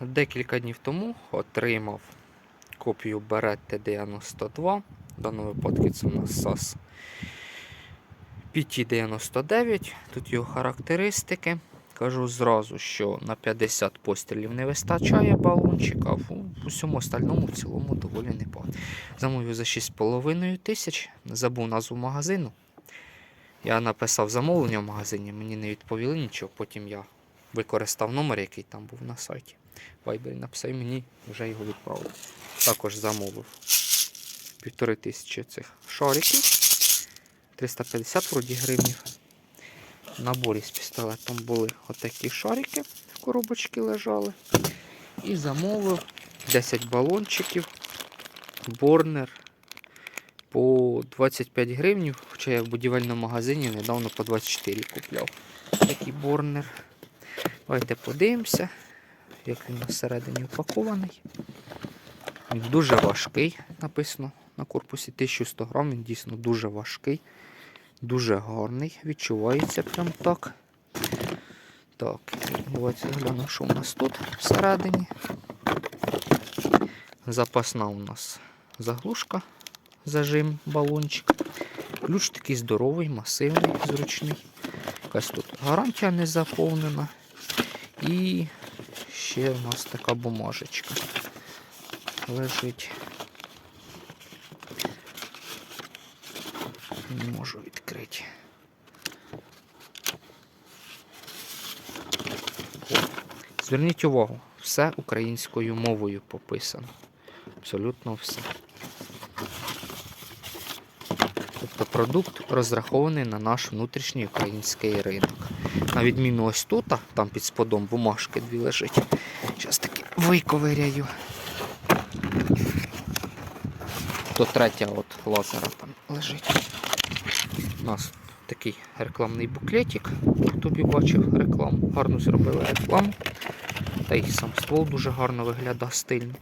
Декілька днів тому отримав копію Beretta 92. В даному випадку це у нас SAS PT99. Тут його характеристики. Кажу зразу, що на 50 пострілів не вистачає балончика, а в усьому остальному в цілому доволі непогано. Замовив за 6,5 тисяч, забув назву магазину. Я написав замовлення в магазині, мені не відповіли нічого, потім я використав номер, який там був на сайті. Viber написав мені вже його відправили. Також замовив півтори тисячі цих шариків. 350 вроді гривнів. Наборі з пістолетом були отакі шарики, в коробочці лежали. І замовив 10 балончиків, борнер по 25 гривень, хоча я в будівельному магазині недавно по 24 купляв. Такий борнер. Давайте подивимося, як він всередині упакований. Він дуже важкий, написано на корпусі 1100 грам, він дійсно дуже важкий, дуже гарний, відчувається прям так. Так, давайте глянемо, що у нас тут всередині. Запасна у нас заглушка, зажим, балончик. Ключ такий здоровий, масивний, зручний. Якась тут гарантія не заповнена. І ще у нас така бумажечка лежить. Не можу відкрити. Зверніть увагу, все українською мовою пописано. Абсолютно все. Тобто продукт розрахований на наш внутрішній український ринок. На відміну ось тут, там під сподом бумажки дві лежить. Зараз таки виковиряю. То третя от лазера там лежить. У нас такий рекламний буклетик. Хто б бачив рекламу. Гарно зробили рекламу. Та й сам ствол дуже гарно виглядає стильно.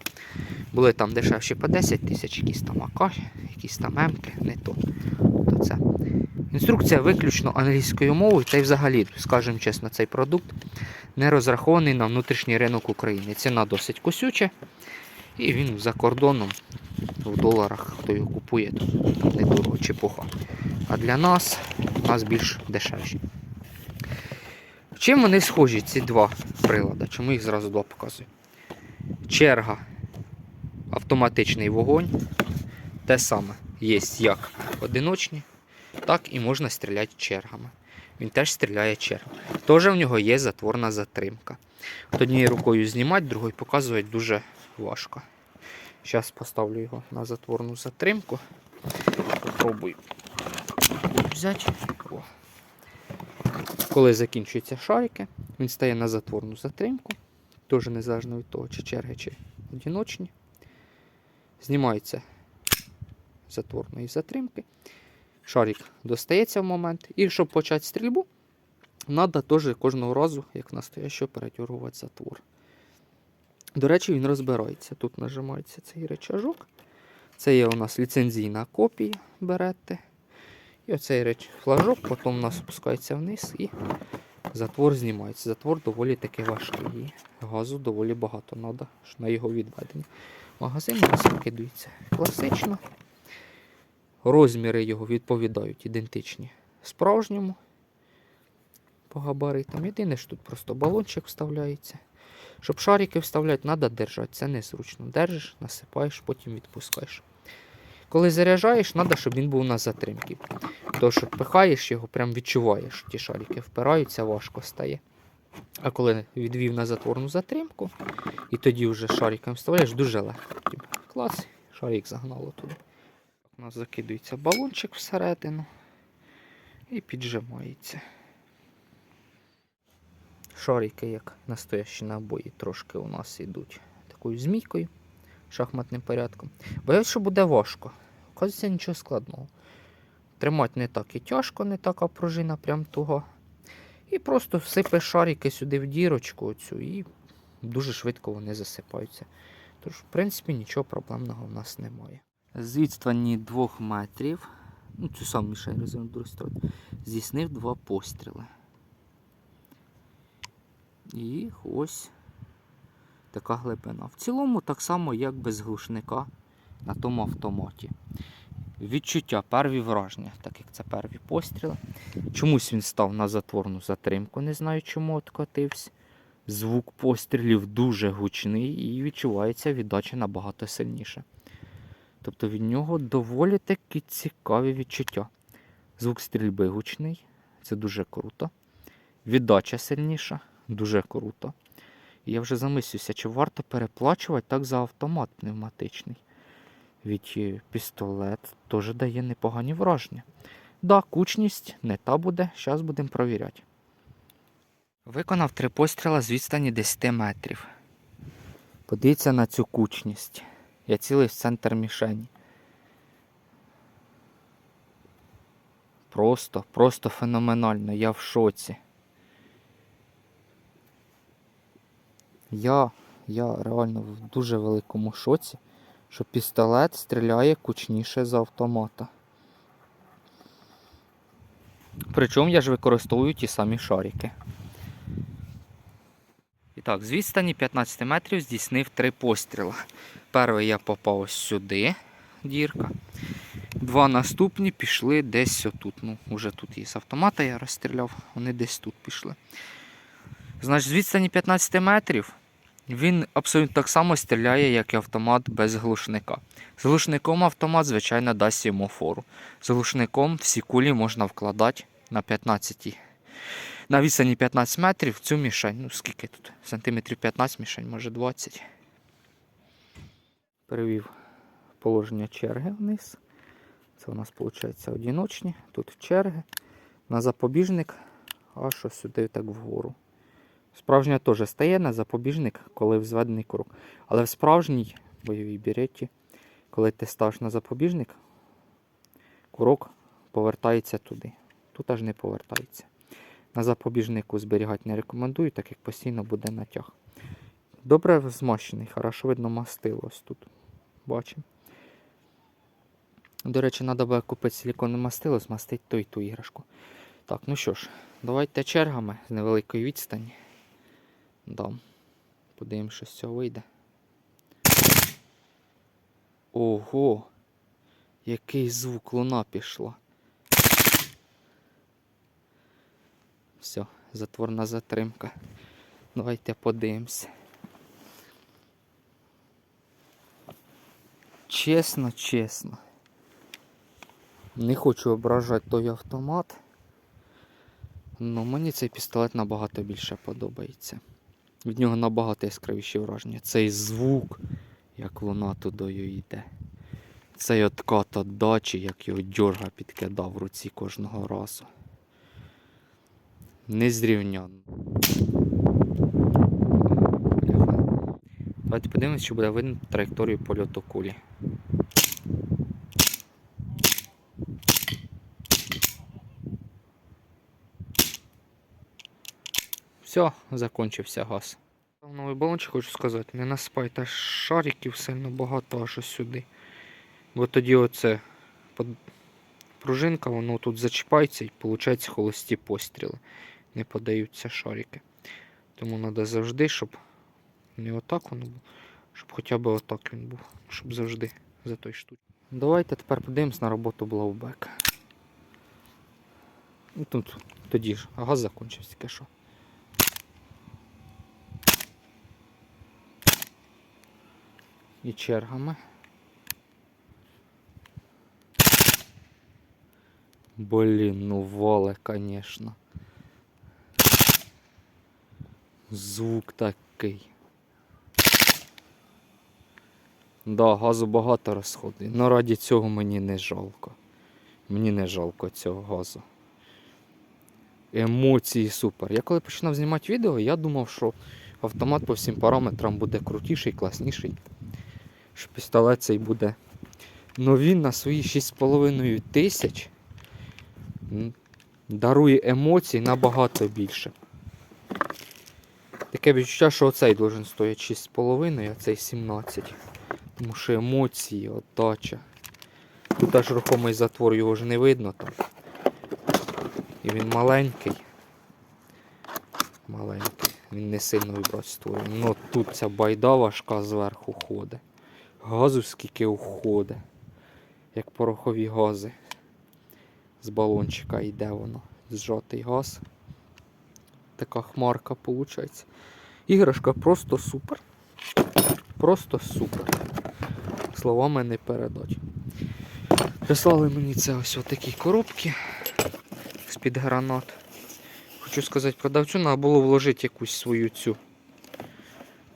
Були там дешевші по 10 тисяч, якісь там АК, якісь там М-ки, не то. то це. Інструкція виключно англійською мовою, та й взагалі, скажімо чесно, цей продукт не розрахований на внутрішній ринок України. Ціна досить косюча, і він за кордоном в доларах, хто його купує, то там недорого чепуха. А для нас, у нас більш дешевші. Чим вони схожі, ці два прилади? Чому їх зразу два показую? Черга, автоматичний вогонь. Те саме є як одиночні, так і можна стріляти чергами. Він теж стріляє чергами. Теж в нього є затворна затримка. От Однією рукою знімати, другою показувати дуже важко. Зараз поставлю його на затворну затримку. Попробую взяти. О. Коли закінчуються шарики, він стає на затворну затримку. Теж незалежно від того, чи черги, чи одиночні. Знімається затворної затримки. Шарик достається в момент. І щоб почати стрільбу, треба теж кожного разу, як настоящого, перетягувати затвор. До речі, він розбирається. Тут нажимається цей речажок. Це є у нас ліцензійна копія берете. І оцей реч флажок потім у нас спускається вниз і затвор знімається. Затвор доволі таки важкий. Газу доволі багато треба на його відведення. Магазин у нас викидується класично. Розміри його відповідають ідентичні справжньому по габаритам. Єдине, що тут просто балончик вставляється. Щоб шарики вставляти, треба держати. Це незручно. Держиш, насипаєш, потім відпускаєш. Коли заряджаєш, треба, щоб він був на затримці. То, що пихаєш його, прям відчуваєш, ті шарики впираються, важко стає. А коли відвів на затворну затримку, і тоді вже шариком вставляєш, дуже легко. Клас, шарик загнало туди. У нас закидується балончик всередину і піджимається. Шарики, як настоящі набої, трошки у нас йдуть такою змійкою, шахматним порядком. Боюсь, що буде важко. Оказується, нічого складного. Тримати не так і тяжко, не така пружина, прям туго. І просто всипеш шарики сюди в дірочку оцю, і дуже швидко вони засипаються. Тож, в принципі, нічого проблемного в нас немає. З відстані двох метрів, ну цю саму мішень розверну другу здійснив два постріли. І ось така глибина. В цілому так само, як без глушника на тому автоматі. Відчуття, перві враження, так як це перві постріли. Чомусь він став на затворну затримку, не знаю чому откотився. Звук пострілів дуже гучний і відчувається віддача набагато сильніше. Тобто від нього доволі таки цікаві відчуття. Звук стрільби гучний, це дуже круто. Віддача сильніша, дуже круто. І я вже замислюся, чи варто переплачувати так за автомат пневматичний. Від е, пістолет теж дає непогані враження. Да, кучність не та буде, зараз будемо провіряти. Виконав три постріла з відстані 10 метрів. Подивіться на цю кучність. Я цілий в центр мішені. Просто, просто феноменально. Я в шоці. Я, я реально в дуже великому шоці, що пістолет стріляє кучніше за автомата. Причому я ж використовую ті самі шарики. І так, з відстані 15 метрів здійснив три постріли. Перший я попав ось сюди, дірка. Два наступні пішли десь отут. Ну, уже тут є з автомата я розстріляв, вони десь тут пішли. Значить, з відстані 15 метрів він абсолютно так само стріляє, як і автомат без глушника. З глушником автомат, звичайно, дасть йому фору. З глушником всі кулі можна вкладати на 15. На відстані 15 метрів цю мішень. Ну скільки тут? Сантиметрів 15 мішень, може 20. Перевів положення черги вниз. Це у нас виходить одиночні. Тут черги. На запобіжник аж ось сюди так вгору. Справжня теж стає на запобіжник, коли взведений курок. Але в справжній бойовій береті, коли ти ставиш на запобіжник, курок повертається туди. Тут аж не повертається. На запобіжнику зберігати не рекомендую, так як постійно буде натяг. Добре змащений, хорошо видно мастило ось тут. Бачимо. До речі, треба буде купити силіконне мастило, змастити ту і ту іграшку. Так, ну що ж, давайте чергами з невеликої відстані. Дам. Подивимось, що з цього вийде. Ого! Який звук луна пішла. Все, затворна затримка. Давайте подивимося. Чесно, чесно. Не хочу ображати той автомат. але мені цей пістолет набагато більше подобається. Від нього набагато яскравіші враження. Цей звук, як луна тудою йде. Цей откат отдачі, як його дьорга підкидав в руці кожного разу. Незрівняно. Давайте подивимось, чи буде видно траєкторію польоту кулі. Все, закончився газ. Новий балончик хочу сказати, не насипайте шариків сильно багато аж сюди. Бо тоді оце пружинка, воно тут зачіпається і виходить холості постріли. Не подаються шарики. Тому треба завжди, щоб не отак воно було, щоб хоча б отак він був, щоб завжди за той штук. Давайте тепер подивимось на роботу блоубека. Ну, тут тоді ж газ закінчився, що. І чергами. Блін, ну вале, конечно. Звук такий. Да, газу багато розходить, але раді цього мені не жалко. Мені не жалко цього газу. Емоції супер. Я коли починав знімати відео, я думав, що автомат по всім параметрам буде крутіший, класніший. Що пістолет цей буде. Ну він на свої 6,5 тисяч дарує емоцій набагато більше. Таке відчуття, що оцей должен стояти 6,5, а цей 17. Тому що емоції, отдача. Тут аж рухомий затвор, його ж не видно там. І він маленький. Маленький. Він не сильно вибрати створює. Ну тут ця байда важка зверху ходить. Газу скільки уходить. Як порохові гази. З балончика йде воно. Зжатий газ. Така хмарка виходить. Іграшка просто супер. Просто супер. Словами не передать. Прислали мені це ось отакі коробки з-під гранат. Хочу сказати, продавцю треба було вложити якусь свою цю.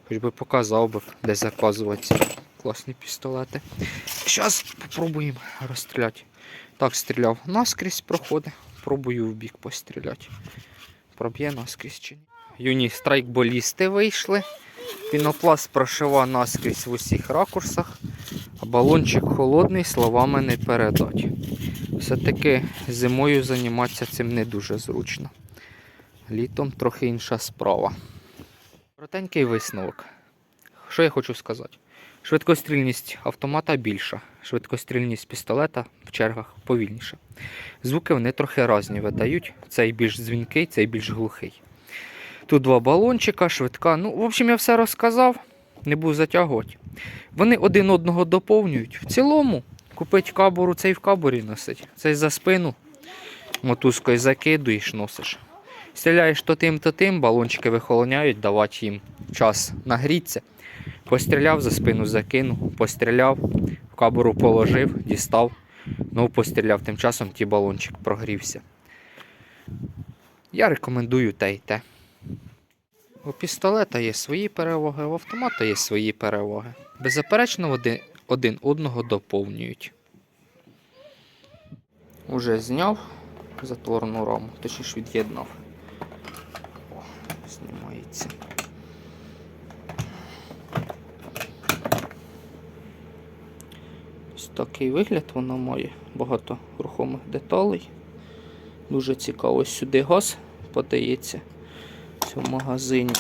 Хоч би показав би, де заказувати класні пістолети. Зараз спробуємо розстріляти. Так, стріляв наскрізь проходить. Пробую в бік постріляти. Проб'є наскрізь чи ні. Юні страйкболісти вийшли. Пінопласт прошива наскрізь в усіх ракурсах, а балончик холодний, словами не передать. Все-таки зимою займатися цим не дуже зручно. Літом трохи інша справа. Коротенький висновок. Що я хочу сказати? Швидкострільність автомата більша, швидкострільність пістолета в чергах повільніша. Звуки вони трохи різні видають. Цей більш дзвінкий, цей більш глухий. Тут два балончика, швидка. Ну, в общем, я все розказав, не буду затягувати. Вони один одного доповнюють. В цілому, купить кабуру, цей в кабурі носить. Цей за спину. Мотузкою закидуєш, носиш. Стріляєш то тим, то тим, балончики вихолоняють, давати їм час нагріться. Постріляв за спину, закинув, постріляв, в кабуру положив, дістав, ну постріляв. Тим часом ті балончик прогрівся. Я рекомендую те й те. У пістолета є свої переваги, у автомата є свої переваги. Беззаперечно один одного доповнюють. Уже зняв затворну раму, точніше від'єднав. О, знімається. Такий вигляд вона має. Багато рухомих деталей. Дуже цікаво. Сюди газ подається в магазині.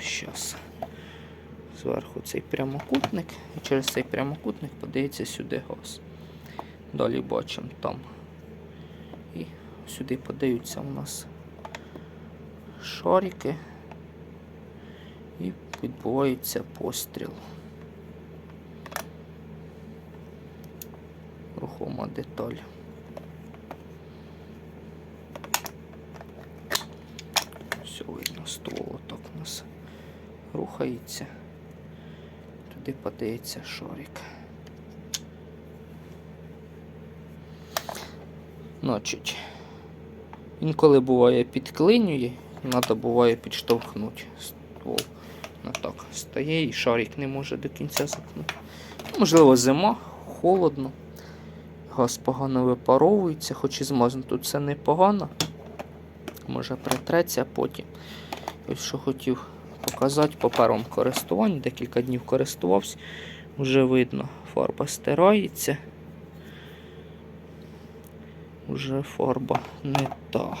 Щас. Зверху цей прямокутник. І через цей прямокутник подається сюди газ. Далі бачимо там. І сюди подаються у нас шарики. І відбувається постріл. Рухома деталь. Все видно, ствол так у нас рухається. Туди подається шарик. Значить, інколи буває підклинює, треба буває підштовхнути ствол. Ну так, стає і шарик не може до кінця заткнути. Можливо, зима, холодно. Газ погано випаровується, хоч і змазано тут все непогано. Може притреться потім. Ось що хотів показати по першому користуванні. Декілька днів користувався. Вже видно, фарба стирається. Уже фарба не та.